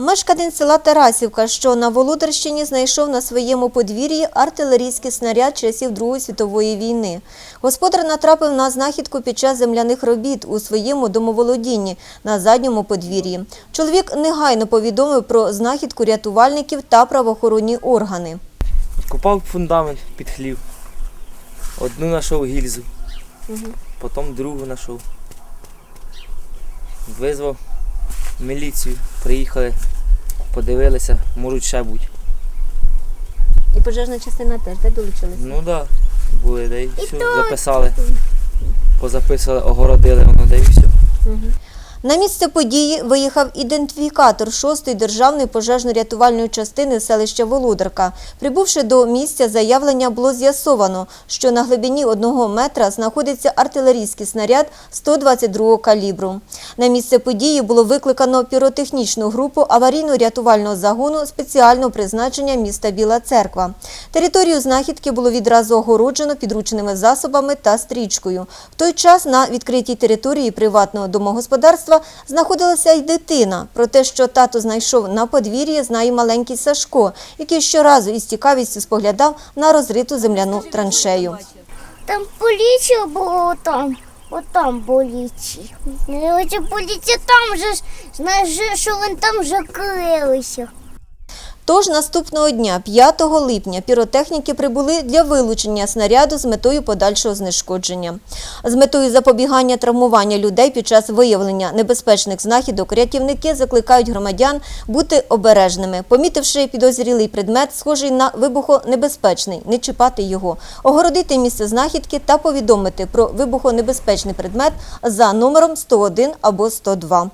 Мешканець села Тарасівка, що на Володарщині, знайшов на своєму подвір'ї артилерійський снаряд часів Другої світової війни. Господар натрапив на знахідку під час земляних робіт у своєму домоволодінні на задньому подвір'ї. Чоловік негайно повідомив про знахідку рятувальників та правоохоронні органи. Копав фундамент під хлів. Одну знайшов гільзу, потім другу знайшов. Визвав міліцію, приїхали, подивилися, можуть ще бути. І пожежна частина теж де долучилася. Ну так, да, були, де і все, записали. Позаписували, огородили воно, де і все. На місце події виїхав ідентифікатор 6-ї державної пожежно-рятувальної частини селища Володарка. Прибувши до місця, заявлення було з'ясовано, що на глибині одного метра знаходиться артилерійський снаряд 122-го калібру. На місце події було викликано піротехнічну групу аварійно-рятувального загону спеціального призначення міста Біла Церква. Територію знахідки було відразу огороджено підручними засобами та стрічкою. В той час на відкритій території приватного домогосподарства знаходилася й дитина. Про те, що тато знайшов на подвір'ї, знає маленький Сашко, який щоразу із цікавістю споглядав на розриту земляну траншею. Там поліція була там. Отам поліція. Ну, Оце поліція там же знаєш, що вони там вже крилися. Тож наступного дня, 5 липня, піротехніки прибули для вилучення снаряду з метою подальшого знешкодження. З метою запобігання травмування людей під час виявлення небезпечних знахідок рятівники закликають громадян бути обережними, помітивши підозрілий предмет, схожий на вибухонебезпечний, не чіпати його, огородити місце знахідки та повідомити про вибухонебезпечний предмет за номером 101 або 102.